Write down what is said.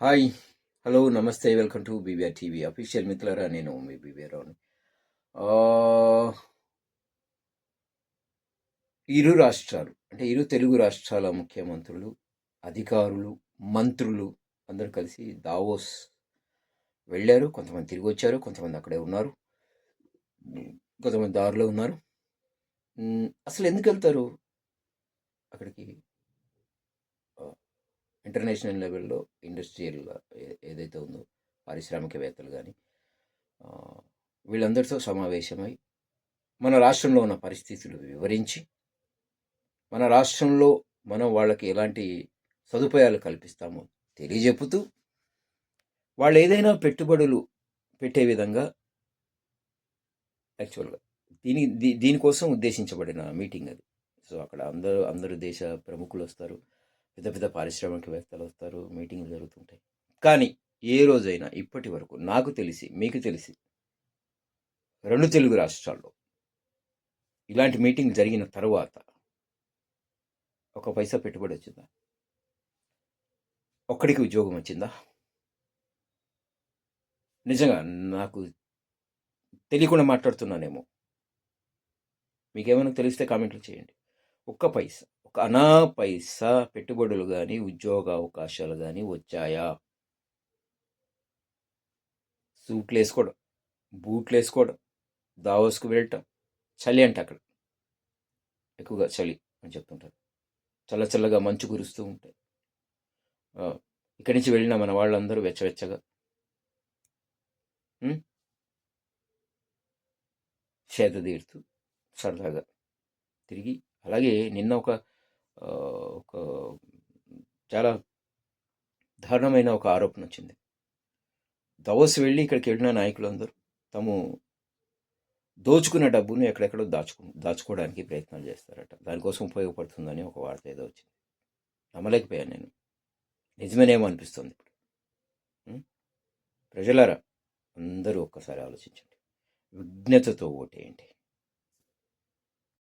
Hi hello నమస్తే welcome to BBR TV official మిత్రులరా నేను మీ బీబీఆర్ రావుని ఇరు రాష్ట్రాలు అంటే ఇరు తెలుగు రాష్ట్రాల ముఖ్యమంత్రులు అధికారులు మంత్రులు అందరూ కలిసి దావోస్ వెళ్ళారు. కొంతమంది తిరిగి వచ్చారు కొంతమంది అక్కడే ఉన్నారు కొంతమంది దారిలో ఉన్నారు. అసలు ఎందుకు వెళ్తారు అక్కడికి? ఇంటర్నేషనల్ లెవెల్లో ఇండస్ట్రియల్ ఏ- ఏదైతే ఉందో పారిశ్రామికవేత్తలు కానీ వీళ్ళందరితో సమావేశమై మన రాష్ట్రంలో ఉన్న పరిస్థితులు వివరించి మన రాష్ట్రంలో మనం వాళ్ళకి ఎలాంటి సదుపాయాలు కల్పిస్తామో తెలియజెప్పుతూ వాళ్ళు ఏదైనా పెట్టుబడులు పెట్టే విధంగా యాక్చువల్గా దీని దీ- దీనికోసం ఉద్దేశించబడిన మీటింగ్ అది. సో అక్కడ అందరూ అందరు దేశ ప్రముఖులు వస్తారు. పెద్ద పెద్ద పారిశ్రామికవేత్తలు వస్తారు మీటింగ్లు జరుగుతుంటాయి. కానీ ఏ రోజైనా ఇప్పటి వరకు నాకు తెలిసి మీకు తెలిసి రెండు తెలుగు రాష్ట్రాల్లో ఇలాంటి మీటింగ్ జరిగిన తరువాత ఒక పైసా పెట్టుబడి వచ్చిందా? ఒక్కడికి ఉద్యోగం వచ్చిందా? నిజంగా నాకు తెలియకుండా మాట్లాడుతున్నానేమో. మీకేమైనా తెలిస్తే కామెంట్లు చేయండి. ఒక్క పైసా. అనా పైసా పెట్టుబడులు కానీ ఉద్యోగ అవకాశాలు కానీ వచ్చాయా? సూట్లు వేసుకోవడం బూట్లు వేసుకోవడం దావోస్కు వెళ్ళటం చలి అంట అక్కడ. ఎక్కువగా చలి అని చెప్తుంటారు. చల్ల చల్లగా మంచు కురుస్తూ ఉంటాయి. ఇక్కడి నుంచి వెళ్ళిన మన వాళ్ళందరూ వెచ్చవెచ్చగా. చేత తీరుతూ సరదాగా తిరిగి అలాగే నిన్న ఒక ఒక చాలా దారుణమైన ఒక ఆరోపణ వచ్చింది. దవోస్ వెళ్ళి ఇక్కడికి వెళ్ళిన నాయకులందరూ తాము దోచుకున్న డబ్బును ఎక్కడెక్కడో దాచుకు దాచుకోవడానికి ప్రయత్నాలు చేస్తారట. దానికోసం ఉపయోగపడుతుందని ఒక వార్త ఏదో వచ్చింది. నమ్మలేకపోయాను నేను. నిజమేనేమో అనిపిస్తుంది ఇప్పుడు. ప్రజలారా అందరూ ఒక్కసారి ఆలోచించండి. విజ్ఞతతో ఓటేయండి.